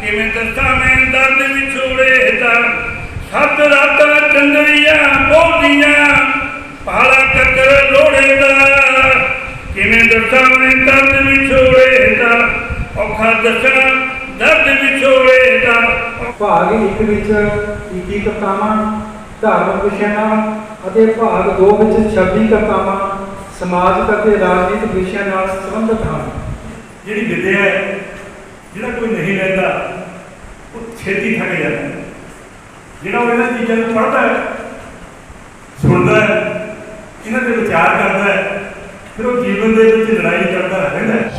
ਕਿਵੇਂ ਦੱਸਾਂ ਮੈਂ ਦਰਦ ਵਿਛੋੜੇ ਦਾ ਸੱਤ ਰਾਤਾਂ ਚੰਦਰੀਆਂ ਬੋਲੀਆਂ ਪਾਲਾ ਚੱਕਰ ਲੋੜੇ ਦਾ। ਕਿਵੇਂ ਦੱਸਾਂ ਮੈਂ ਦਰਦ ਵਿਛੋੜੇ ਦਾ ਔਖਾ ਦੱਸਾਂ ਦਰਦ ਵਿਛੋੜੇ ਦਾ ਭਾਗ 1 ਵਿੱਚ ਇੱਕੀ ਕਥਾਵਾਂ ਧਾਰਮਿਕ ਵਿਸ਼ਿਆਂ ਨਾਲ ਅਤੇ ਭਾਗ 2 ਵਿੱਚ 26 ਕਥਾਵਾਂ ਸਮਾਜਿਕ ਅਤੇ ਰਾਜਨੀਤਿਕ ਵਿਸ਼ਿਆਂ ਨਾਲ ਸੰਬੰਧਿਤ ਹਨ। ਜਿਹੜੀ ਵਿਦਿਆ ਹੈ ਜਿਹੜਾ ਕੋਈ ਨਹੀਂ ਲੈਂਦਾ, ਉਹ ਛੇਤੀ ਥੱਕ ਜਾਂਦਾ। ਜਿਹੜਾ ਉਹ ਇਹਨਾਂ ਚੀਜ਼ਾਂ ਨੂੰ ਪੜ੍ਹਦਾ ਹੈ, ਸੁਣਦਾ ਹੈ, ਇਹਨਾਂ ਦੇ ਵਿਚਾਰ ਕਰਦਾ ਹੈ, ਫਿਰ ਉਹ ਜੀਵਨ ਦੇ ਵਿੱਚ ਲੜਾਈ ਕਰਦਾ ਰਹਿੰਦਾ ਹੈ।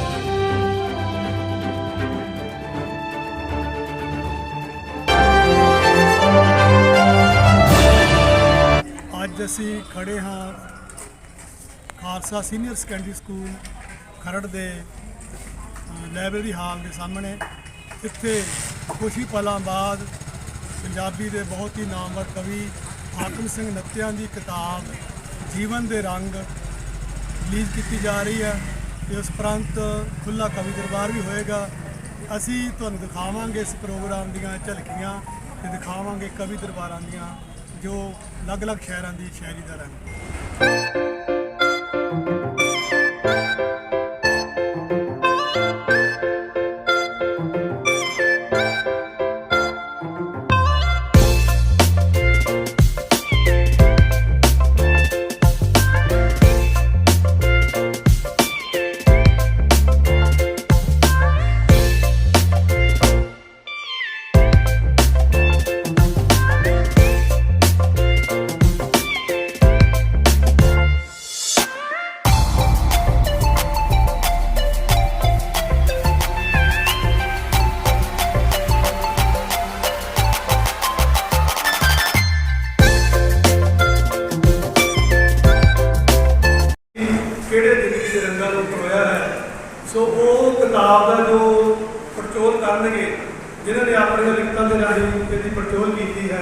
ਅੱਜ ਅਸੀਂ ਖੜੇ ਹਾਂ Khalsa senior secondary school Kharar ਦੇ ਲਾਇਬ੍ਰੇਰੀ ਹਾਲ ਦੇ ਸਾਹਮਣੇ ਇੱਥੇ ਕੁਝ ਹੀ ਪਲਾਂ ਬਾਅਦ ਪੰਜਾਬੀ ਦੇ ਬਹੁਤ ਹੀ ਨਾਮਵਰ ਕਵੀ ਹਾਕਮ ਸਿੰਘ ਨੱਤਿਆਂ ਦੀ ਕਿਤਾਬ ਜੀਵਨ ਦੇ ਰੰਗ ਰਿਲੀਜ਼ ਕੀਤੀ ਜਾ ਰਹੀ ਹੈ ਤੇ ਉਸ ਉਪਰੰਤ ਖੁੱਲਾ ਕਵੀ ਦਰਬਾਰ ਵੀ ਹੋਏਗਾ। ਅਸੀਂ ਤੁਹਾਨੂੰ ਦਿਖਾਵਾਂਗੇ ਇਸ ਪ੍ਰੋਗਰਾਮ ਦੀਆਂ ਝਲਕੀਆਂ ਤੇ ਦਿਖਾਵਾਂਗੇ ਕਵੀ ਦਰਬਾਰਾਂ ਦੀਆਂ ਜੋ ਅਲੱਗ-ਅਲੱਗ ਸ਼ਹਿਰਾਂ ਦੀ ਸ਼ਾਇਰੀ ਦਾ ਰੰਗ। ਸੋ ਉਹ ਕਿਤਾਬ ਦਾ ਜੋ ਪੜਚੋਲ ਕਰਨਗੇ, ਜਿਨ੍ਹਾਂ ਨੇ ਆਪਣੀਆਂ ਲਿਖਤਾਂ ਦੇ ਰਾਹੀਂ ਇਹਦੀ ਪੜਚੋਲ ਕੀਤੀ ਹੈ,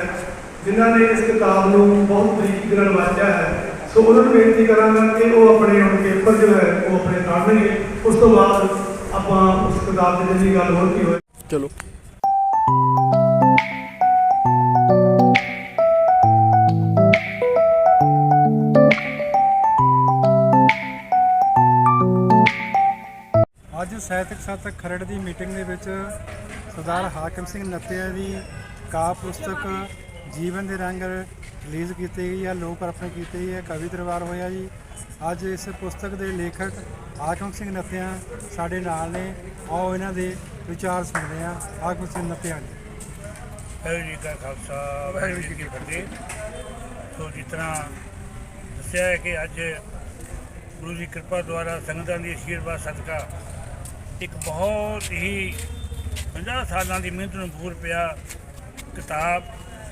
ਜਿਨ੍ਹਾਂ ਨੇ ਇਸ ਕਿਤਾਬ ਨੂੰ ਬਹੁਤ ਬਰੀਕੀ ਨਾਲ ਵਾਚਿਆ ਹੈ, ਸੋ ਉਹਨਾਂ ਨੂੰ ਬੇਨਤੀ ਕਰਾਂਗਾ ਕਿ ਉਹ ਆਪਣੇ ਹੁਣ ਪੇਪਰ ਜੋ ਹੈ, ਉਹ ਆਪਣੇ ਪੜ੍ਹਨਗੇ। ਉਸ ਤੋਂ ਬਾਅਦ ਆਪਾਂ ਉਸ ਕਿਤਾਬ ਦੇ ਜਿਹੜੀ ਗੱਲ ਹੋਰ ਕੀ ਹੋਏ। ਚਲੋ। ਅੱਜ ਸਾਹਿਤਕ ਸਾਥਕ ਖਰੜ ਦੀ ਮੀਟਿੰਗ ਦੇ ਵਿੱਚ ਸਰਦਾਰ ਹਾਕਮ ਸਿੰਘ ਨੱਤਿਆ ਦੀ ਕਾਵਿ ਪੁਸਤਕ ਜੀਵਨ ਦੇ ਰੰਗ ਰਿਲੀਜ਼ ਕੀਤੀ ਗਈ ਹੈ, ਲੋਕ ਅਰਪਣ ਕੀਤੀ ਗਈ ਹੈ, ਕਵੀ ਦਰਬਾਰ ਹੋਇਆ ਜੀ। ਅੱਜ ਇਸ ਪੁਸਤਕ ਦੇ ਲੇਖਕ ਹਾਕਮ ਸਿੰਘ ਨੱਤਿਆ ਸਾਡੇ ਨਾਲ ਨੇ। ਆਓ ਇਹਨਾਂ ਦੇ ਵਿਚਾਰ ਸੁਣਦੇ ਹਾਂ, ਹਾਕਮ ਸਿੰਘ ਨੱਤਿਆ ਜੀ। ਵਾਹਿਗੁਰੂ ਜੀ ਕਾ ਖਾਲਸਾ, ਵਾਹਿਗੁਰੂ ਜੀ ਕੀ ਫਤਿਹ। ਸੋ ਜਿਸ ਤਰ੍ਹਾਂ ਦੱਸਿਆ ਹੈ ਕਿ ਅੱਜ ਗੁਰੂ ਦੀ ਕਿਰਪਾ ਦੁਆਰਾ ਸੰਗਤਾਂ ਦੀ ਅਸ਼ੀਰਵਾਦ ਸਦਕਾ ਇੱਕ ਬਹੁਤ ਹੀ 50 ਸਾਲਾਂ ਦੀ ਮਿਹਨਤ ਨੂੰ ਪੂਰ ਪਿਆ ਕਿਤਾਬ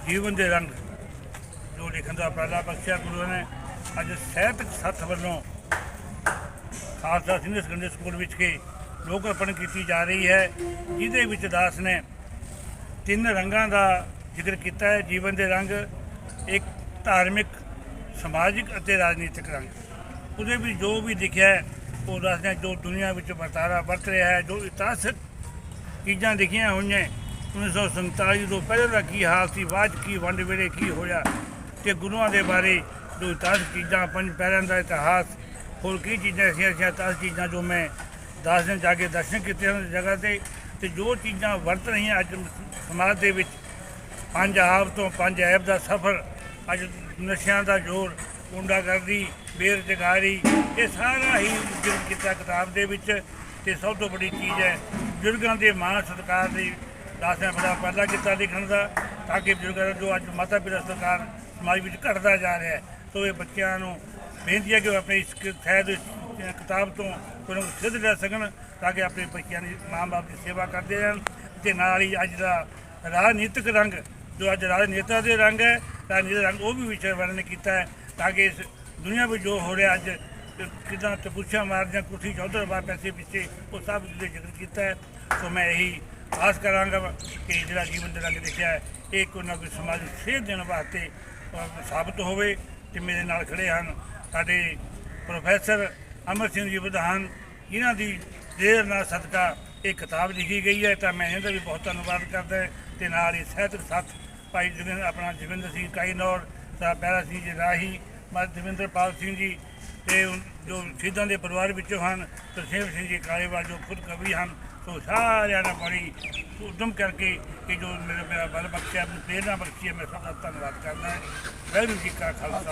ਜੀਵਨ ਦੇ ਰੰਗ ਜੋ ਲਿਖਣ ਦਾ ਪਹਿਲਾ ਬਖਸ਼ਿਆ ਗੁਰੂ ਨੇ ਅੱਜ ਸਾਹਿਤਕ ਸੱਥ ਵੱਲੋਂ ਖਾਲਸਾ ਸੀਨੀਅਰ ਸੈਕੰਡਰੀ ਸਕੂਲ ਵਿੱਚ ਕੇ ਲੋਕ ਅਰਪਣ ਕੀਤੀ ਜਾ ਰਹੀ ਹੈ, ਜਿਹਦੇ ਵਿੱਚ ਦਾਸ ਨੇ ਤਿੰਨ ਰੰਗਾਂ ਦਾ ਜ਼ਿਕਰ ਕੀਤਾ ਹੈ, ਜੀਵਨ ਦੇ ਰੰਗ, ਇੱਕ ਧਾਰਮਿਕ, ਸਮਾਜਿਕ ਅਤੇ ਰਾਜਨੀਤਿਕ ਰੰਗ। ਉਹਦੇ ਵਿੱਚ ਜੋ ਵੀ ਲਿਖਿਆ ਹੈ ਉਹ ਦੱਸਦੇ ਹਾਂ ਜੋ ਦੁਨੀਆ ਵਿੱਚ ਵਰਤਾਰਾ ਵਰਤ ਰਿਹਾ ਹੈ, ਜੋ ਇਤਿਹਾਸਕ ਚੀਜ਼ਾਂ ਲਿਖੀਆਂ ਹੋਈਆਂ 1947 ਤੋਂ ਪਹਿਲਾਂ ਦਾ ਕੀ ਹਾਲ ਸੀ, ਬਾਅਦ 'ਚ ਕੀ ਵੰਡ ਵੇਲੇ ਕੀ ਹੋਇਆ ਤੇ ਗੁਰੂਆਂ ਦੇ ਬਾਰੇ ਜੋ ਇਤਿਹਾਸਕ ਚੀਜ਼ਾਂ, ਪੰਜ ਪੈਰਾਂ ਦਾ ਇਤਿਹਾਸ, ਹੋਰ ਕੀ ਚੀਜ਼ਾਂ ਐਸੀਆਂ ਐਸੀਆਂ ਇਤਿਹਾਸਕ ਚੀਜ਼ਾਂ ਜੋ ਮੈਂ ਦਸ ਦਿਨ ਜਾ ਕੇ ਦਰਸ਼ਨ ਕੀਤੇ ਹਨ ਜਗ੍ਹਾ ਤੇ ਤੇ ਜੋ ਚੀਜ਼ਾਂ ਵਰਤ ਰਹੀਆਂ ਅੱਜ ਸਮਾਜ ਦੇ ਵਿੱਚ, ਪੰਜ ਆਪ ਤੋਂ ਪੰਜ ਐਬ ਦਾ ਸਫ਼ਰ, ਅੱਜ ਨਸ਼ਿਆਂ ਦਾ ਜੋਰ ਗੁੰਡਾਗਰਦੀ, ਬੇਰੁਜ਼ਗਾਰੀ, ਇਹ ਸਾਰਾ ਹੀ ਜ਼ਿਕਰ ਕੀਤਾ ਕਿਤਾਬ ਦੇ ਵਿੱਚ ਤੇ ਸਭ ਤੋਂ ਵੱਡੀ ਚੀਜ਼ ਹੈ, ਬਜ਼ੁਰਗਾਂ ਦੇ ਮਾਣ ਸਤਿਕਾਰ ਦੀ ਦਾਸਿਆਂ ਬੜਾ ਪਹਿਲਾ ਕੀਤਾ ਲਿਖਣ ਦਾ, ਤਾਂ ਕਿ ਬਜ਼ੁਰਗਾਂ ਦਾ ਜੋ ਅੱਜ ਮਾਤਾ ਪਿਤਾ ਸਤਿਕਾਰ ਸਮਾਜ ਵਿੱਚ ਘਟਦਾ ਜਾ ਰਿਹਾ ਹੈ ਸੋ ਇਹ ਬੱਚਿਆਂ ਨੂੰ ਬੇਨਤੀ ਹੈ ਕਿ ਉਹ ਆਪਣੇ ਇਸ ਸ਼ਾਇਦ ਕਿਤਾਬ ਤੋਂ ਕੋਈ ਨਾ ਸਿੱਧ ਲੈ ਸਕਣ, ਤਾਂ ਕਿ ਆਪਣੇ ਬੱਚਿਆਂ ਦੀ ਮਾਂ-ਬਾਪ ਦੀ ਸੇਵਾ ਕਰਦੇ ਰਹਿਣ ਤੇ ਨਾਲ ਹੀ ਅੱਜ ਦਾ ਰਾਜਨੀਤਿਕ ਰੰਗ, ਜੋ ਅੱਜ ਰਾਜਨੇਤਾ ਦੇ ਰੰਗ ਹੈ, ਰਾਜਨੀਤਿਕ ਰੰਗ ਉਹ ਵੀ ਵਿਸ਼ੇ ਵਰਣਨ ਕੀਤਾ ਹੈ ਤਾਂ ਕਿ ਇਸ ਦੁਨੀਆ ਵਿੱਚ ਜੋ ਹੋ ਰਿਹਾ ਅੱਜ ਕਿਦਾਂ ਤਪੁੱਛਾ ਮਾਰਦਿਆਂ ਕੁਰਸੀ ਚੌਧਰ ਬਾਰ ਪੈਸੇ ਪਿੱਛੇ ਉਹ ਸਭ ਦੇ ਜ਼ਿਕਰ ਕੀਤਾ ਹੈ। ਸੋ ਮੈਂ ਇਹੀ ਆਸ ਕਰਾਂਗਾ ਕਿ ਜਿਹੜਾ ਜੀਵਨ ਦੇ ਰੰਗ ਲਿਖਿਆ ਹੈ, ਇਹ ਕੋਈ ਨਾ ਕੋਈ ਸਮਾਜ ਨੂੰ ਸੇਧ ਦੇਣ ਵਾਸਤੇ ਸਾਬਤ ਹੋਵੇ ਤੇ ਮੇਰੇ ਨਾਲ ਖੜੇ ਹਨ ਸਾਡੇ ਪ੍ਰੋਫੈਸਰ ਅਮਰ ਸਿੰਘ ਜੀ ਵਿਧਾਨ ਇਹਨਾਂ ਦੀ ਦੇਰ ਨਾਲ ਸਦਕਾ ਇਹ ਕਿਤਾਬ ਲਿਖੀ ਗਈ ਹੈ, ਤਾਂ ਮੈਂ ਇਹਦਾ ਵੀ ਬਹੁਤ ਧੰਨਵਾਦ ਕਰਦਾ ਹਾਂ ਤੇ ਨਾਲ ਹੀ ਸਾਹਿਤਕ ਸਾਥ ਭਾਈ ਜਗਿੰਦਰ ਆਪਣਾ ਜਗਿੰਦਰ ਸਿੰਘ ਕਾਈਨੌਰ ਸਾਹਿਬ ਪਹਿਰਾ ਸਿੰਘ ਜੀ ਰਾਹੀ ਮਾ ਦਵਿੰਦਰਪਾਲ ਸਿੰਘ ਜੀ ਤੇ ਜੋ ਸ਼ਹੀਦਾਂ ਦੇ ਪਰਿਵਾਰ ਵਿੱਚੋਂ ਹਨ, ਤਰਸੇਮ ਸਿੰਘ ਜੀ ਕਾਲੇਵਾਲ ਜੋ ਖੁਦ ਕਵੀ ਹਨ ਸੋ ਸਾਰਿਆਂ ਨੇ ਬੜੀ ਉਦਮ ਕਰਕੇ ਇਹ ਜੋ ਮੇਰਾ ਮੇਰਾ ਬਲ ਬਖਸ਼ਿਆ ਮੈਨੂੰ ਪ੍ਰੇਰਨਾ ਬਖਸ਼ੀ ਹੈ, ਮੈਂ ਸਭ ਦਾ ਧੰਨਵਾਦ ਕਰਦਾ ਹਾਂ। ਵਾਹਿਗੁਰੂ ਜੀ ਕਾ ਖਾਲਸਾ।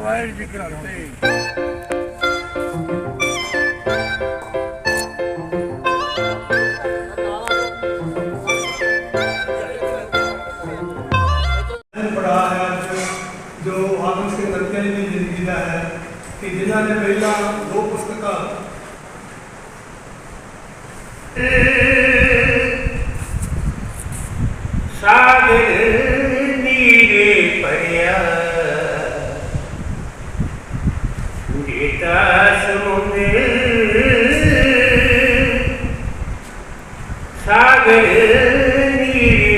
ਵਾਹਿਗੁਰੂ ਜੀ ਕੀ ਫਤਿਹ। ਕਿ ਜਿਨ੍ਹਾਂ ਨੇ ਪਹਿਲਾਂ ਦੋ ਪੁਸਤਕਾਂ ਸਾਗਰ ਨੀਰੇ ਪਰਿਆ ਜੀਤਾ ਸਮੁੰਦਰ ਸਾਗਰ ਨੀਰੇ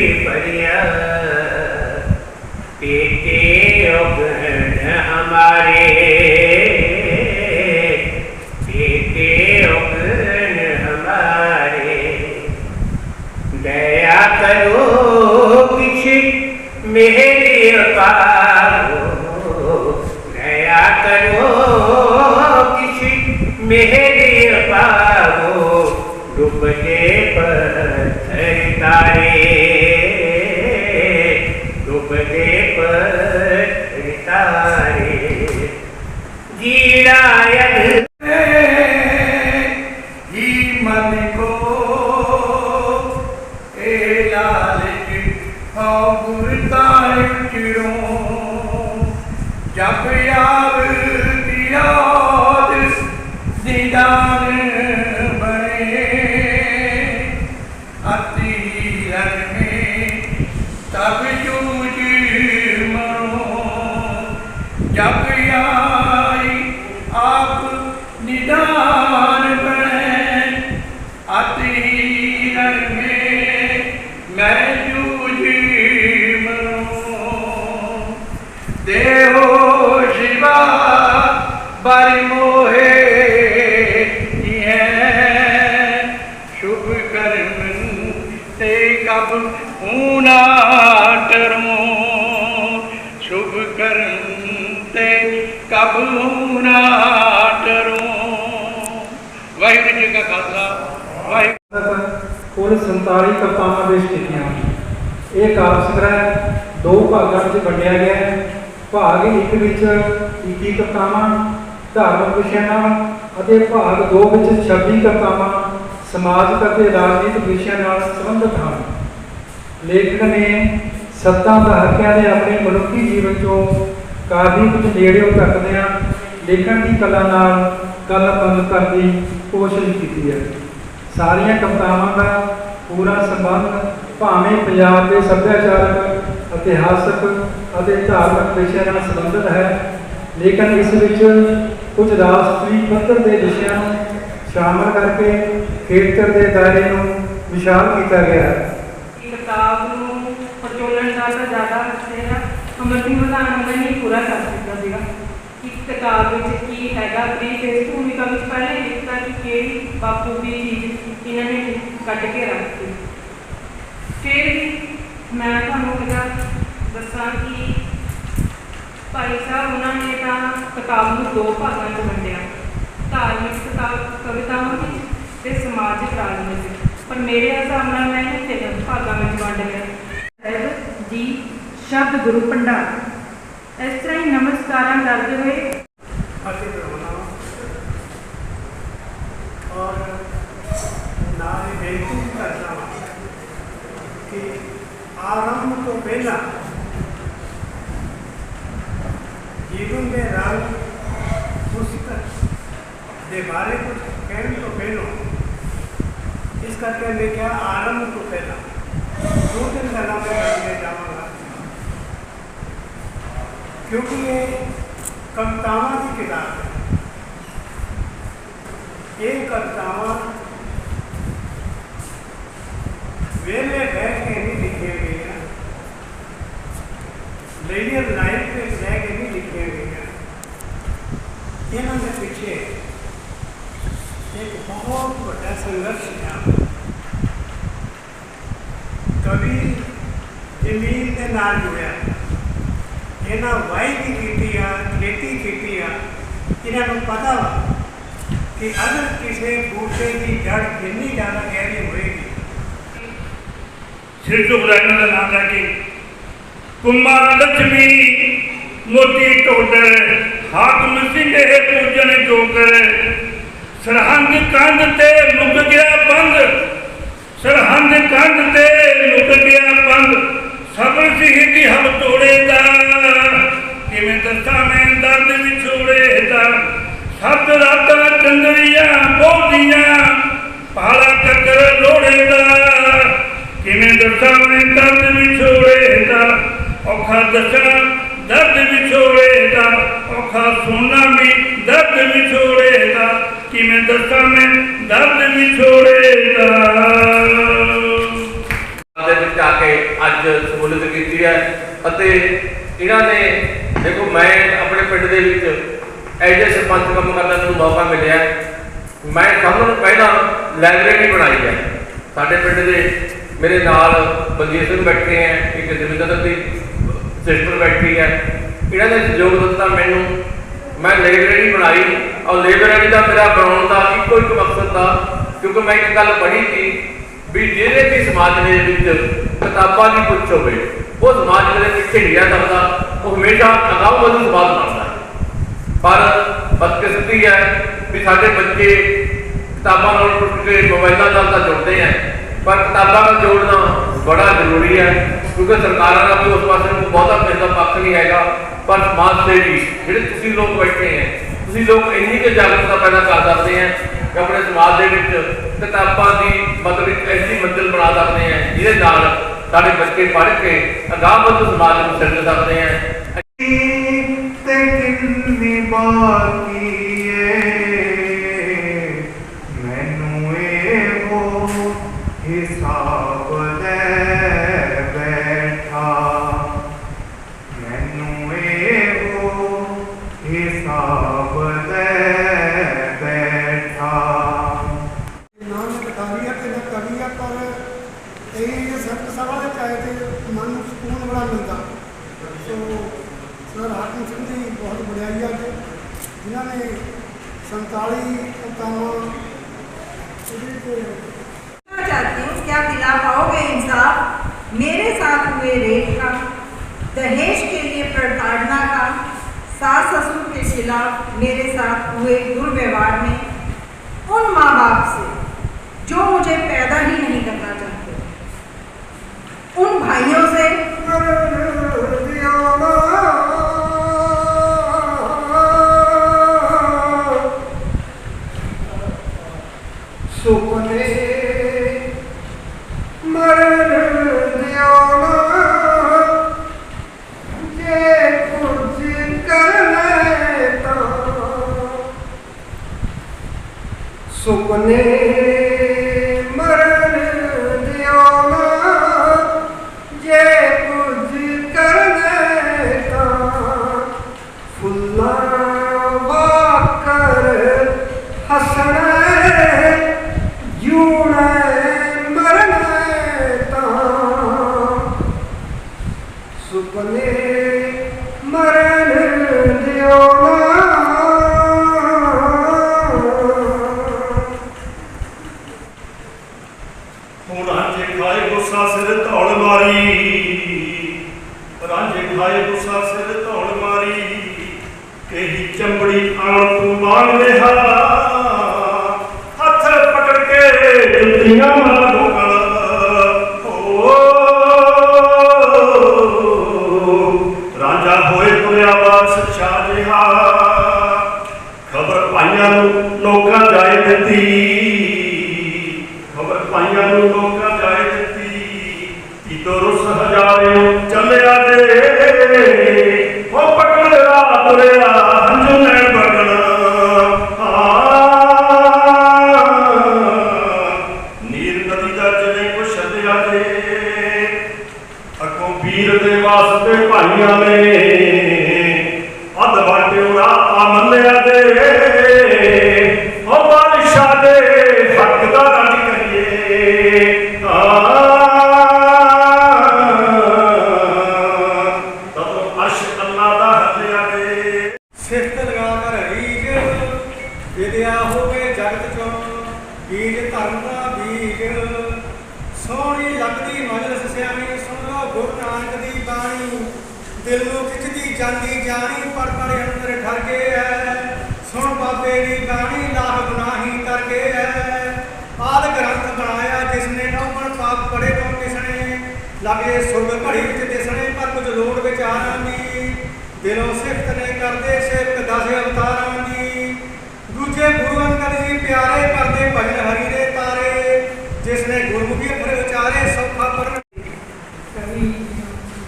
मेरे पारो दया करो किछ मेरे 양들이 47 ਕਵਿਤਾਵਾਂ ਦੇ ਸਥਿਤੀਆਂ ਇਹ ਕਾਵਿ ਦੋ ਭਾਗਾਂ ਵਿੱਚ ਵੰਡਿਆ ਗਿਆ ਹੈ। ਭਾਗ 1 ਵਿੱਚ 21 ਕਵਿਤਾਵਾਂ ਧਾਰਮਿਕ ਵਿਸ਼ਿਆਂ ਨਾਲ ਅਤੇ ਭਾਗ 2 ਵਿੱਚ 26 ਕਵਿਤਾਵਾਂ ਸਮਾਜਿਕ ਅਤੇ ਰਾਜਨੀਤਿਕ ਵਿਸ਼ਿਆਂ ਨਾਲ ਸੰਬੰਧਿਤ ਹਨ। ਲੇਖਕ ਨੇ ਸੱਤਾਂ ਦਹਾਕਿਆਂ ਦੇ ਆਪਣੇ ਮਨੁੱਖੀ ਜੀਵਨ ਚੋਂ ਕਾਫੀ ਕੁਝ ਨੇੜਿਓਂ ਤੱਕਦਿਆਂ ਲੇਖਣ ਦੀ ਕਲਾ ਨਾਲ ਕਲਾ ਬੰਦ ਕਰਨ ਦੀ ਕੋਸ਼ਿਸ਼ ਕੀਤੀ ਹੈ। ਸਾਰੀਆਂ ਕਵਿਤਾਵਾਂ ਦਾ ਪੂਰਾ ਸੰਬੰਧ ਭਾਵੇਂ ਪੰਜਾਬ ਦੇ ਸੱਭਿਆਚਾਰਕ, ਇਤਿਹਾਸਕ ਅਤੇ ਧਾਰਮਿਕ ਵਿਸ਼ਿਆਂ ਨਾਲ ਸੰਬੰਧਿਤ ਹੈ, ਲੇਕਿਨ ਇਸ ਵਿੱਚ ਕੁਝ ਰਾਸ਼ਟਰੀ ਪੱਧਰ ਦੇ ਵਿਸ਼ਿਆਂ ਨੂੰ ਸ਼ਾਮਲ ਕਰਕੇ ਖੇਤਰ ਦੇ ਦਾਇਰੇ ਨੂੰ ਵਿਸ਼ਾਲ ਕੀਤਾ ਗਿਆ ਹੈ। ਕਿਤਾਬ ਨੂੰ ਪਰਚੋਲਣ ਦਾ ਜ਼ਿਆਦਾ ਸੀਗਾ ਅਮਰ ਸਿੰਘ ਪ੍ਰਧਾਨ ਉਹਨਾਂ ਨੇ ਪੂਰਾ ਕਰ ਦਿੱਤਾ ਸੀਗਾ। ਕਿਤਾਬ ਵਿੱਚ ਕੀ ਹੈਗਾ ਬਰੀਫ ਇਸ ਭੂਮਿਕਾ ਵਿੱਚ ਪਹਿਲੇ ਲਿਖਤਾ ਕਿ ਕਿਹੜੀ ਬਾਪੂ ਦੀ ਚੀਜ਼ ਇਹਨਾਂ ਨੇ ਕੱਢ ਕੇ ਰੱਖਤੀ। ਫਿਰ ਮੈਂ ਤੁਹਾਨੂੰ ਇਹਦਾ ਦੱਸਾਂ ਕਿ ਭਾਈ ਸਾਹਿਬ, ਉਹਨਾਂ ਨੇ ਤਾਂ ਕਿਤਾਬ ਨੂੰ ਦੋ ਭਾਗਾਂ ਵਿੱਚ ਵੰਡਿਆ। ਧਾਰਮਿਕ ਕਿਤਾਬ, ਕਵਿਤਾਵਾਂ ਵਿੱਚ ਤੇ ਸਮਾਜਿਕ ਰਾਜਨੀਤਿਕ ਪਰ ਮੇਰੇ ਹਿਸਾਬ ਨਾਲ ਮੈਂ ਇਹਨੂੰ ਤਿੰਨ ਭਾਗਾਂ ਵਿੱਚ ਵੰਡ ਲਿਆ। ਜੀ ਸ਼ਬਦ ਗੁਰੂ ਭੰਡਾਰ। ਇਸ ਤਰ੍ਹਾਂ ਹੀ ਨਮਸਕਾਰਾਂ ਕਰਦੇ ਹੋਏ ਅਸੀਂ ਬਣਾਉਣਾ ਔਰ ਨਾਲ ਇਹ ਬੇਨਤੀ ਵੀ ਕਰਦਾ ਹਾਂ ਕਿ ਆਰੰਭ ਤੋਂ ਪਹਿਲਾਂ ਜੀਵਨ ਦੇ ਰੰਗ ਪੁਸਤਕ ਦੇ ਬਾਰੇ ਕੁਝ ਕਹਿਣ ਤੋਂ ਪਹਿਲਾਂ ਇਸ ਕਰਕੇ ਮੈਂ ਕਿਹਾ ਆਰੰਭ ਤੋਂ ਪਹਿਲਾਂ ਦੋ ਤਿੰਨ ਗੱਲਾਂ ਮੈਂ ਕਰਕੇ ਜਾਵਾਂਗਾ ਕਿਉਂਕਿ ਇਹ ਕਵਿਤਾਵਾਂ ਦੀ ਕਿਤਾਬ ਹੈ ਇਹ ਕਵਿਤਾਵਾਂ ਵੇਲੇ ਬੈਠ ਕੇ ਨਹੀਂ ਲਿਖੀਆਂ ਗਈਆਂ ਲੀਨੀਅਰ ਲਾਈਨ ਤੇ ਲੈ ਕੇ ਨਹੀਂ ਲਿਖੀਆਂ ਗਈਆਂ ਇਹਨਾਂ ਦੇ ਪਿੱਛੇ ਇੱਕ ਬਹੁਤ ਵੱਡਾ ਸੰਘਰਸ਼ ਹੈ ਕਵੀ ਜ਼ਮੀਨ ਦੇ ਨਾਲ ਜੁੜਿਆ ਇਹਨਾਂ ਵਾਈ ਕੀਤੀ ਆ, ਖੇਤੀ ਕੀਤੀ ਆ, ਇਹਨਾਂ ਨੂੰ ਪਤਾ ਵਾ ਕਿ ਅਗਰ ਕਿਸੇ ਬੂਟੇ ਦੀ ਜੜ ਜਿੰਨੀ ਜ਼ਿਆਦਾ ਗਹਿਰੀ ਹੋਏਗੀ। ਸਿਰ ਤੋਂ ਬੁਲਾਇਆ ਦਾ ਨਾਮ ਲੈ ਕੇ ਕੁਮਾ ਲక్ష్ਮੀ ਮੋਤੀ ਟੋਡਰ ਹਾਕਮ ਸਿੰਘੇ ਪੂਜਨ ਜੋਗਰ, ਸਰਹੰਦ ਕੰਧ ਤੇ ਮੁੱਕ ਗਿਆ ਬੰਦ, ਸਰਹੰਦ ਕੰਧ ਤੇ ਮੁੱਕ ਗਿਆ ਬੰਦ। ਸਬਰ ਸਿੰਘ ਦੀ ਹਮ ਤੋੜੇ ਦਾ ਕਿਵੇਂ ਦੱਸਾਂ ਮੈਂ ਦਰਦ ਵਿਛੋੜੇ ਦਾ ਸੱਤ ਰਾਤਾਂ ਚੰਦਰੀਆਂ ਬੋਲੀਆਂ ਪਾਲਾ ਚੱਕਰ ਲੋੜੇ ਦਾ ਕਿਵੇਂ ਦੱਸਾਂ ਮੈਂ ਦਰਦ ਵਿਛੋੜੇ ਦਾ ਔਖਾ ਦੱਸਾਂ ਦਰਦ ਵਿਛੋੜੇ ਦਾ ਔਖਾ ਸੁਣਨਾ ਵੀ ਦਰਦ ਵਿਛੋੜੇ ਦਾ ਕਿਵੇਂ ਦੱਸਾਂ ਮੈਂ ਦਰਦ ਵਿਛੋੜੇ ਦਾ ਅੱਜ ਸਹੂਲਤ ਕੀਤੀ ਹੈ ਅਤੇ ਇਹਨਾਂ ਨੇ, ਦੇਖੋ ਮੈਂ ਆਪਣੇ ਪਿੰਡ ਦੇ ਵਿੱਚ ਐਜੇ ਸਰਪੰਚ ਕੰਮ ਕਰਨ ਦਾ ਮੌਕਾ ਮਿਲਿਆ। ਮੈਂ ਸਭ ਨੂੰ ਪਹਿਲਾਂ ਲਾਇਬ੍ਰੇਰੀ ਬਣਾਈ ਹੈ। ਸਾਡੇ ਪਿੰਡ ਦੇ ਮੇਰੇ ਨਾਲ ਬਲਜੀਤ ਸਿੰਘ ਬੈਠੇ ਹੈ, ਇੱਕ ਜ਼ਮੀਨਦਾਰ ਦੀ ਸਿਸਟਰ ਬੈਠੀ ਹੈ। ਇਹਨਾਂ ਨੇ ਸਹਿਯੋਗ ਦਿੱਤਾ ਮੈਨੂੰ, ਮੈਂ ਲਾਇਬ੍ਰੇਰੀ ਬਣਾਈ ਔਰ ਲਾਇਬ੍ਰੇਰੀ ਦਾ ਮੇਰਾ ਬਣਾਉਣ ਦਾ ਇੱਕੋ ਇੱਕ ਮਕਸਦ ਦਾ, ਕਿਉਂਕਿ ਮੈਂ ਇੱਕ ਗੱਲ ਪੜ੍ਹੀ ਸੀ ਵੀ ਜਿਹੜੇ ਵੀ ਸਮਾਜ ਦੇ ਵਿੱਚ ਕਿਤਾਬਾਂ ਦੀ ਪੁੱਛ ਹੋਵੇ ਉਹ ਸਮਾਜ ਦੇ ਪਿੱਛੇ ਨਹੀਂ ਰਹਿ ਸਕਦਾ ਉਹ ਹਮੇਸ਼ਾ ਅਗਾਊ ਵਧੂ ਸਮਾਜ ਬਣਦਾ ਹੈ। ਪਰ ਬਦਕਿਸਮਤੀ ਹੈ ਵੀ ਸਾਡੇ ਬੱਚੇ ਕਿਤਾਬਾਂ ਨਾਲ ਟੁੱਟ ਕੇ ਮੋਬਾਈਲਾਂ ਨਾਲ ਤਾਂ ਜੁੜਦੇ ਹੈ ਪਰ ਕਿਤਾਬਾਂ ਨਾਲ ਜੋੜਨਾ ਬੜਾ ਜ਼ਰੂਰੀ ਹੈ, ਕਿਉਂਕਿ ਸਰਕਾਰਾਂ ਦਾ ਵੀ ਉਸ ਪਾਸੇ ਨੂੰ ਬਹੁਤਾ ਕਿਸੇ ਪੱਖ ਨਹੀਂ ਹੈਗਾ। ਪਰ ਸਮਾਜ ਸੇਵੀ ਜਿਹੜੇ ਤੁਸੀਂ ਲੋਕ ਬੈਠੇ ਹੈ ਤੁਸੀਂ ਲੋਕ ਇੰਨੀ ਕੁ ਜਾਗਰੂਕਤਾ ਪੈਦਾ ਕਰ ਸਕਦੇ ਹੈ ਕਿ ਆਪਣੇ ਸਮਾਜ ਦੇ ਵਿੱਚ ਕਿਤਾਬਾਂ ਦੀ ਮਤਲਬ ਐਸੀ ਮੰਜ਼ਿਲ ਬਣਾ ਸਕਦੇ ਹੈ ਜਿਹਦੇ ਨਾਲ ਸਾਡੇ ਬੱਚੇ ਪੜ੍ਹ ਕੇ ਅਗਾਂਹ ਵਧੂ ਸਮਾਜ ਨੂੰ ਸਿਰਜ ਸਕਦੇ ਹੈ ਤੇ ਕਿੰਨੀ ਬਾਕੀ संताली चाहती हूँ क्या दिला पाओगे इंसाफ। मेरे साथ हुए रेप का, दहेज के लिए प्रताड़ना का, सास ससुर के खिलाफ मेरे साथ हुए दुर्व्यवहार में, उन माँ बाप से, जो मुझे पैदा ही नहीं करना चाहते। उन भाइयों से ਸੁਪਨੇ ਚੰਬੜੀ ਤੂੰ ਮਾਰ ਰਿਹਾ। ਹੱਥ ਪਕੜ ਕੇ ਜੁੱਤੀਆਂ ਮਾਰੂ ਗਲ ਹੋਏ ਤੁਰਿਆ ਵਾਸ ਸ਼ਾਹ ਜਿਹਾ। ਖਬਰ ਪਾਈਆਂ ਨੂੰ ਲੋਕਾਂ ਜਾਏ ਦਿੱਤੀ। ਖਬਰ ਪਾਈਆਂ ਨੂੰ ਲੋਕਾਂ ਜਾਏ ਦਿੱਤੀ। ਤੀਤੋ ਰੁੱਸ ਹਜਾਰੇ ਚੱਲਿਆ ਦੇ। ਉਹ ਪਕੜ ਰਾਤ ਤੁਰਿਆ ਦਿਲੋਂ ਸਿਫਤ ਨੇ ਕਰਦੇ ਸੇਵਕ ਦਸ ਅਵਤਾਰਾਂ ਦੀ। ਦੂਜੇ ਗੁਰੂ ਅੰਗਦ ਜੀ ਪਿਆਰੇ ਕਰਦੇ ਭਜਨ ਹਰੀ ਦੇ ਤਾਰੇ, ਜਿਸ ਨੇ ਗੁਰਮੁਖੀ ਅੱਖਰ ਉਚਾਰੇ ਸੌਖਾ ਪੜਨ ਕਵੀ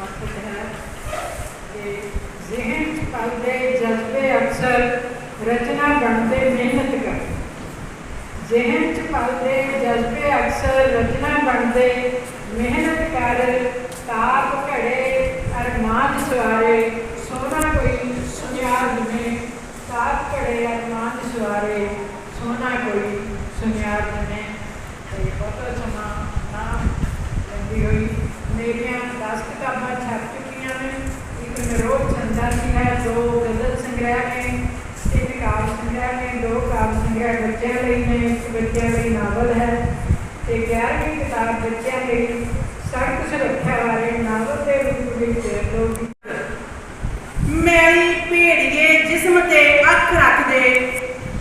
ਮਕਸਦ ਹੈ ਕਿ ਜ਼ਿਹਨ ਪਲਦੇ ਜਜ਼ਬੇ ਅਕਸਰ, ਰਚਨਾ ਬਣਦੇ ਮਿਹਨਤ ਕਰ ਜ਼ਿਹਨ ਚ ਪਲਦੇ ਜਜ਼ਬੇ ਅਕਸਰ, ਰਚਨਾ ਬਣਦੇ ਮਿਹਨਤ ਕਰ, ਤਾਪ ਘੜੇ ਅਰਮਾਨ ਸਵਾਰੇ। ਕੋਈ ਸੁਨਿਆਰ ਨੇ ਤਾਪ ਘੜੇ ਅਰਮਾਨ ਸਵਾਰੇ ਸੋਨਾ ਕੋਈ ਸੁਨਿਆਰ ਨੇ ਤੇ ਬਹੁਤ ਸਮਾਂ ਨਾ ਲੈਂਦੀ ਹੋਈ ਮੇਰੀਆਂ 10 ਕਿਤਾਬਾਂ ਛਪ ਚੁੱਕੀਆਂ ਨੇ ਇੱਕ ਨਿਰੋਧ ਚੰਦਾ ਸੀ ਹੈ ਦੋ ਗਜ਼ਲ ਸੰਗ੍ਰਹਿ ਨੇ ਤਿੰਨ ਕਾਵਿ ਸੰਗ੍ਰਹਿ ਨੇ ਦੋ ਕਾਵਿ ਸੰਗ੍ਰਹਿ ਬੱਚਿਆਂ ਲਈ ਨੇ ਇੱਕ ਬੱਚਿਆਂ ਲਈ ਨਾਵਲ ਹੈ ਤੇ 11ਵੀਂ ਕਿਤਾਬ ਬੱਚਿਆਂ ਲਈ ਸੜਕ ਸੁਰੱਖਿਆ ਬਾਰੇ ਨਾਵਲ ਦੇ ਰੂਪ ਵਿੱਚ ਲੋਕ ਮੈਲੀ ਭੇੜੀਏ ਜਿਸਮ ਤੇ ਅੱਖ ਰੱਖਦੇ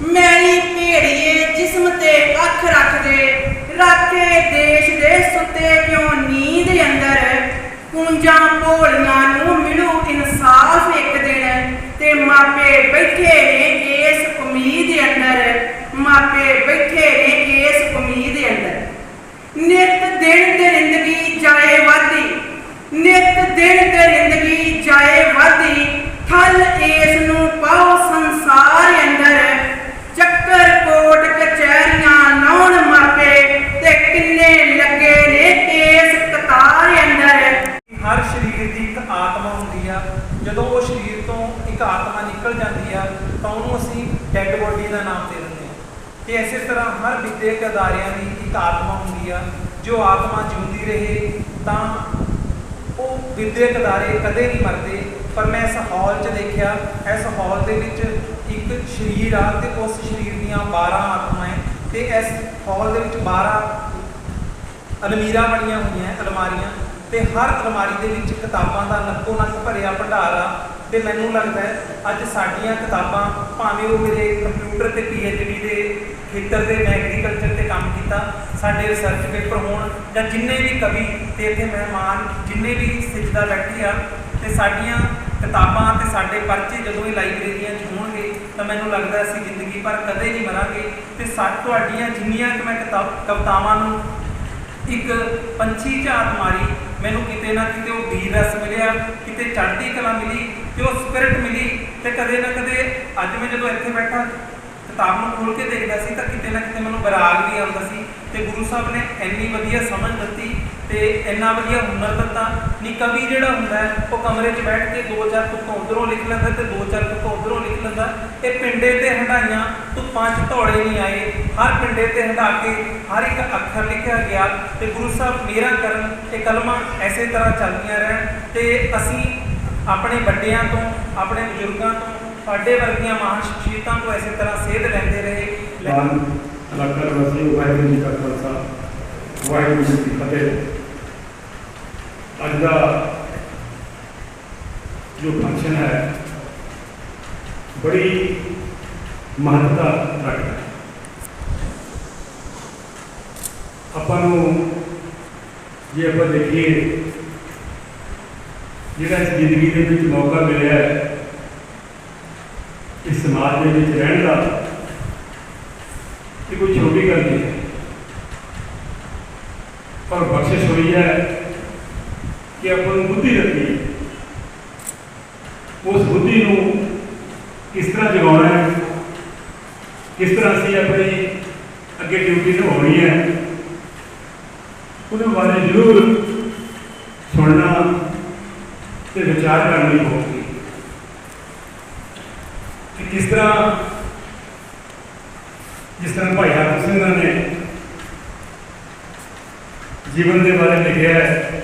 ਮੈਲੀ ਭੇੜੀਏ ਜਿਸਮ ਤੇ ਅੱਖ ਰੱਖਦੇ ਰਾਖੇ ਦੇਸ਼ ਦੇ ਸੁੱਤੇ ਕਿਉਂ ਨੀਂਦ ਅੰਦਰ ਪੂੰਜਾਂ ਭੋਲੀਆਂ ਨੂੰ ਮਿਲੂ ਇਨਸਾਫ ਇੱਕ ਦਿਨ ਤੇ ਮਾਪੇ ਬੈਠੇ ਨੇ ਇਸ ਉਮੀਦ ਅੰਦਰ ਮਾਪੇ ਬੈਠੇ ਨੇ ਇਸ ਉਮੀਦ ਅੰਦਰ ਨਿਤ ਦਿਨ ਦਰਿੰਦਗੀ ਜਾਏ ਵਾਦੀ ਨਿਤ ਦਿਨ ਦਰਿੰਦਗੀ ਜਾਏ ਵਾਦੀ ਠੱਲ ਏਸ ਨੂੰ ਪਾਓ ਸੰਸਾਰ ਅੰਦਰ ਚੱਕਰ ਕੋਟ ਕਚਹਿਰੀਆਂ ਲਾਉਣ ਮਾਪੇ ਤੇ ਕਿੰਨੇ ਲੱਗੇ ਨੇ ਏਸ ਕਤਾਰ ਅੰਦਰ ਹਰ ਸਰੀਰ ਦੀ ਇੱਕ ਆਤਮਾ ਹੁੰਦੀ ਆ ਜਦੋਂ ਉਹ ਸਰੀਰ ਤੋਂ ਇੱਕ ਆਤਮਾ ਨਿਕਲ ਜਾਂਦੀ ਆ ਤਾਂ ਉਹਨੂੰ ਅਸੀਂ ਡੈੱਡ ਬੋਡੀ ਦਾ ਨਾਮ ਦੇ ਦਿੰਦੇ ਹਾਂ ਤੇ ਇਸੇ ਤਰ੍ਹਾਂ ਹਰ ਵਿਦਿਅਕ ਅਦਾਰਿਆਂ ਦੀ ਇੱਕ ਆਤਮਾ ਹੁੰਦੀ ਆ, ਜੋ ਆਤਮਾ ਜਿਉਂਦੀ ਰਹੇ, ਤਾਂ ਉਹ ਵਿਦਿਅਕ ਅਦਾਰੇ ਕਦੇ ਨਹੀਂ ਮਰਦੇ। ਪਰ ਮੈਂ ਇਸ ਹਾਲ 'ਚ ਦੇਖਿਆ, ਇਸ ਹਾਲ ਦੇ ਵਿੱਚ ਇੱਕ ਸਰੀਰ ਆ ਤੇ ਉਸ ਸਰੀਰ ਦੀਆਂ 12 ਆਤਮਾਵਾਂ ਹੈ ਤੇ ਇਸ ਹਾਲ ਦੇ ਵਿੱਚ 12 ਅਲਮੀਰਾ ਬਣੀਆਂ ਹੋਈਆਂ ਅਲਮਾਰੀਆਂ ਤੇ ਹਰ ਅਲਮਾਰੀ ਦੇ ਵਿੱਚ ਕਿਤਾਬਾਂ ਦਾ ਨੱਕੋ ਨੱਕ ਭਰਿਆ ਭੰਡਾਰ ਆ। ਤੇ ਮੈਨੂੰ ਲੱਗਦਾ ਹੈ ਅੱਜ ਸਾਡੀਆਂ ਕਿਤਾਬਾਂ ਭਾਵੇਂ ਉਹ ਮੇਰੇ ਕੰਪਿਊਟਰ ਤੇ ਪੀਐਚਡੀ ਦੇ ਖੇਤਰ ਦੇ, ਮੈਂ ਐਗਰੀਕਲਚਰ ਤੇ ਕੰਮ ਕੀਤਾ, ਸਾਡੇ ਰਿਸਰਚ ਪੇਪਰ ਹੋਣ ਜਾਂ ਜਿੰਨੇ ਵੀ ਕਵੀ ਤੇ ਇੱਥੇ ਮਹਿਮਾਨ, ਜਿੰਨੇ ਵੀ ਸਿੱਖਦਾ ਵਿਅਕਤੀ ਆ, ਤੇ ਸਾਡੀਆਂ ਕਿਤਾਬਾਂ ਤੇ ਸਾਡੇ ਪਰਚੇ ਜਦੋਂ ਇਹ ਲਾਇਬ੍ਰੇਰੀਆਂ 'ਚ ਹੋਣਗੇ, ਤਾਂ ਮੈਨੂੰ ਲੱਗਦਾ ਅਸੀਂ ਜ਼ਿੰਦਗੀ ਭਰ ਕਦੇ ਨਹੀਂ ਮਰਾਂਗੇ। ਤੇ ਸਾ, ਤੁਹਾਡੀਆਂ ਜਿੰਨੀਆਂ ਕਿ ਮੈਂ ਕਿਤਾਬ, ਕਵਿਤਾਵਾਂ ਨੂੰ ਇੱਕ ਪੰਛੀ ਝਾਤ ਮਾਰੀ, ਮੈਨੂੰ ਕਿਤੇ ਨਾ ਕਿਤੇ ਉਹ ਵੀਰ ਰਸ ਮਿਲਿਆ, ਕਿਤੇ ਚੜ੍ਹਦੀ ਕਲਾ ਮਿਲੀ ਤੇ ਉਹ ਸਪਿਰਿਟ ਮਿਲੀ ਤੇ ਕਦੇ ਨਾ ਕਦੇ ਅੱਜ ਮੈਂ ਜਦੋਂ ਇੱਥੇ ਬੈਠਾ, ਕਿਤਾਬ ਨੂੰ ਖੋਲ ਕੇ ਦੇਖਦਾ ਸੀ ਤਾਂ ਕਿਤੇ ਨਾ ਕਿਤੇ ਮੈਨੂੰ ਬਰਾਗ ਵੀ ਆਉਂਦਾ ਸੀ ਤੇ ਗੁਰੂ ਸਾਹਿਬ ਨੇ ਇੰਨੀ ਵਧੀਆ ਸਮਝ ਦਿੱਤੀ ਤੇ ਇੰਨਾ ਵਧੀਆ ਹੁਨਰ ਦਿੱਤਾ। ਨਹੀਂ ਕਵੀ ਜਿਹੜਾ ਹੁੰਦਾ ਉਹ ਕਮਰੇ 'ਚ ਬੈਠ ਕੇ ਦੋ ਚਾਰ ਤੁਕਾਂ ਉਧਰੋਂ ਲਿਖ ਲੈਂਦਾ ਤੇ ਦੋ ਚਾਰ ਤੁਕਾਂ ਉਧਰੋਂ ਲਿਖ ਲੈਂਦਾ। ਇਹ ਪਿੰਡੇ ਤੇ ਹੰਡਾਈਆਂ ਧੁੱਪਾਂ 'ਚ ਧੌੜੇ ਨਹੀਂ ਆਏ। ਹਰ ਪਿੰਡੇ ਤੇ ਹੰਡਾ ਕੇ ਹਰ ਇੱਕ ਅੱਖਰ ਲਿਖਿਆ ਗਿਆ ਤੇ ਗੁਰੂ ਸਾਹਿਬ ਮੇਰਾ ਕਰਨ ਇਹ ਕਲਮਾਂ ਐਸੇ ਤਰ੍ਹਾਂ ਚੱਲਦੀਆਂ ਰਹਿਣ ਤੇ ਅਸੀਂ ਆਪਣੇ ਵੱਡਿਆਂ ਤੋਂ, ਆਪਣੇ ਬਜ਼ੁਰਗਾਂ ਤੋਂ, ਸਾਡੇ ਵਰਗੀਆਂ ਮਹਾਨ ਸ਼ਖਸੀਅਤਾਂ ਤੋਂ ਇਸੇ ਤਰ੍ਹਾਂ ਸੇਧ ਲੈਂਦੇ ਰਹੇ। ਲੈ- ਮਾਨ ਵਾਹਿਗੁਰੂ ਜੀ ਕਾ ਖਾਲਸਾ, ਵਾਹਿਗੁਰੂ ਜੀ ਕੀ ਫਤਿਹ। ਅੱਜ ਦਾ ਜੋ ਫੰਕਸ਼ਨ ਹੈ, ਬੜੀ ਮਹੱਤਤਾ ਰੱਖਦਾ ਆਪਾਂ ਨੂੰ ਜੇ ਆਪਾਂ ਦੇਖੀਏ ਜਿਹੜਾ ਇਸ ਜ਼ਿੰਦਗੀ ਦੇ ਵਿੱਚ ਮੌਕਾ ਮਿਲਿਆ ਹੈ, ਇਸ ਸਮਾਜ ਦੇ ਵਿੱਚ ਰਹਿਣ ਦਾ, ਇਹ ਕੋਈ ਛੋਟੀ ਗੱਲ ਨਹੀਂ। ਹੈ ਪਰ ਬਖਸ਼ਿਸ਼ ਹੋਈ ਹੈ ਕਿ ਆਪਾਂ ਨੂੰ ਬੁੱਧੀ ਦਿੱਤੀ ਉਸ ਬੁੱਧੀ ਨੂੰ ਕਿਸ ਤਰ੍ਹਾਂ ਜਗਾਉਣਾ ਹੈ, ਕਿਸ ਤਰ੍ਹਾਂ ਅਸੀਂ ਆਪਣੀ ਅੱਗੇ ਡਿਊਟੀ ਨਿਭਾਉਣੀ ਹੈ, ਉਹਦੇ ਬਾਰੇ ਜ਼ਰੂਰ ਸੁਣਨਾ ਤੇ ਵਿਚਾਰ ਕਰਨੀ ਹੋਊਗੀ ਕਿ। ਕਿਸ ਤਰ੍ਹਾਂ, ਜਿਸ ਤਰ੍ਹਾਂ ਭਾਈ ਹਾਕਮ ਸਿੰਘ ਨੇ ਜੀਵਨ ਦੇ ਬਾਰੇ ਲਿਖਿਆ ਹੈ,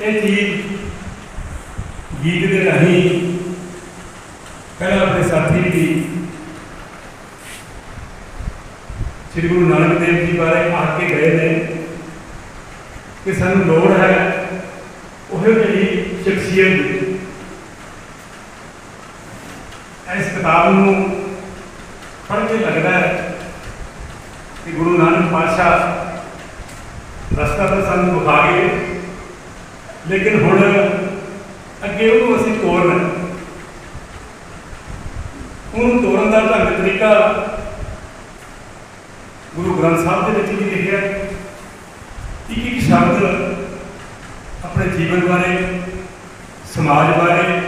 ਇਹ ਚੀਜ਼ ਗੀਤ ਦੇ ਰਾਹੀਂ ਪਹਿਲਾਂ ਆਪਣੇ ਸਾਥੀ ਦੀ ਸ੍ਰੀ ਗੁਰੂ ਨਾਨਕ ਦੇਵ ਜੀ ਬਾਰੇ ਆਖ ਕੇ ਗਏ ਨੇ ਕਿ ਸਾਨੂੰ ਲੋੜ ਹੈ ਉਹ ਜਿਹੜੀ ਸ਼ਖਸੀਅਤ ਦੀ ਇਸ ਕਿਤਾਬ ਨੂੰ ਪੜ੍ਹ ਕੇ ਲੱਗਦਾ ਹੈ ਕਿ ਗੁਰੂ ਨਾਨਕ ਪਾਤਸ਼ਾਹ ਰਸਤਾ ਤਾਂ ਸਾਨੂੰ ਦਿਖਾ ਗਏ ਲੇਕਿਨ ਹੁਣ ਅੱਗੇ ਉਹਨੂੰ ਅਸੀਂ ਤੋਰਨਾ ਉਹਨੂੰ ਤੋਰਨ ਦਾ ਢੰਗ ਤਰੀਕਾ ਗੁਰੂ ਗ੍ਰੰਥ ਸਾਹਿਬ ਦੇ ਵਿੱਚ ਵੀ ਲਿਖਿਆ ਇੱਕ ਇੱਕ ਸ਼ਬਦ ਆਪਣੇ ਜੀਵਨ ਬਾਰੇ, ਸਮਾਜ ਬਾਰੇ,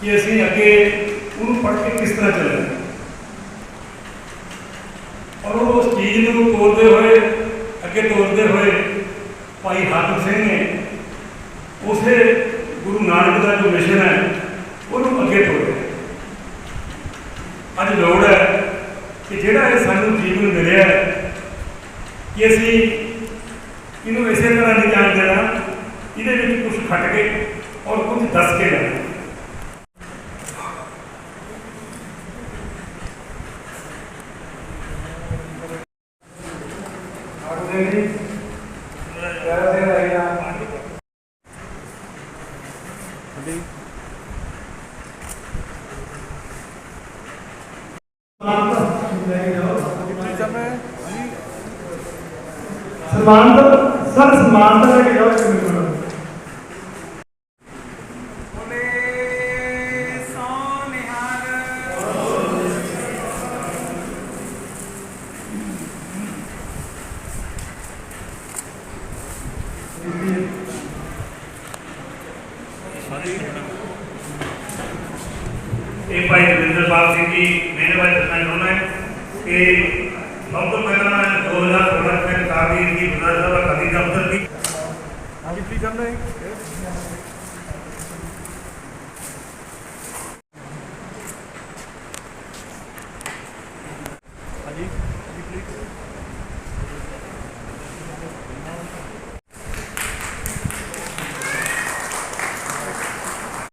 ਕਿ ਅਸੀਂ ਅੱਗੇ ਉਹਨੂੰ ਪੜ੍ਹ ਕੇ ਕਿਸ ਤਰ੍ਹਾਂ ਚੱਲਣਾ। ਔਰ ਉਸ ਚੀਜ਼ ਨੂੰ ਤੋਰਦੇ ਹੋਏ, ਅੱਗੇ ਤੋਰਦੇ ਹੋਏ ਭਾਈ ਹਾਤਮ ਸਿੰਘ ਨੇ ਉਸੇ ਗੁਰੂ ਨਾਨਕ ਦਾ ਜੋ ਮਿਸ਼ਨ ਹੈ, ਉਹਨੂੰ ਅੱਗੇ ਤੋਰਿਆ। ਅੱਜ ਲੋੜ ਹੈ ਕਿ ਜਿਹੜਾ ਇਹ ਸਾਨੂੰ ਜੀਵਨ ਮਿਲਿਆ ਹੈ, ਕਿ ਅਸੀਂ ਇਹਨੂੰ ਇਸੇ ਤਰ੍ਹਾਂ ਨਹੀਂ ਜਾਣ ਦੇਣਾ ਇਹਦੇ ਵਿੱਚ ਕੁਝ ਖੱਟ ਕੇ ਔਰ ਕੁਝ ਦੱਸ ਕੇ ਜਾਣਾ।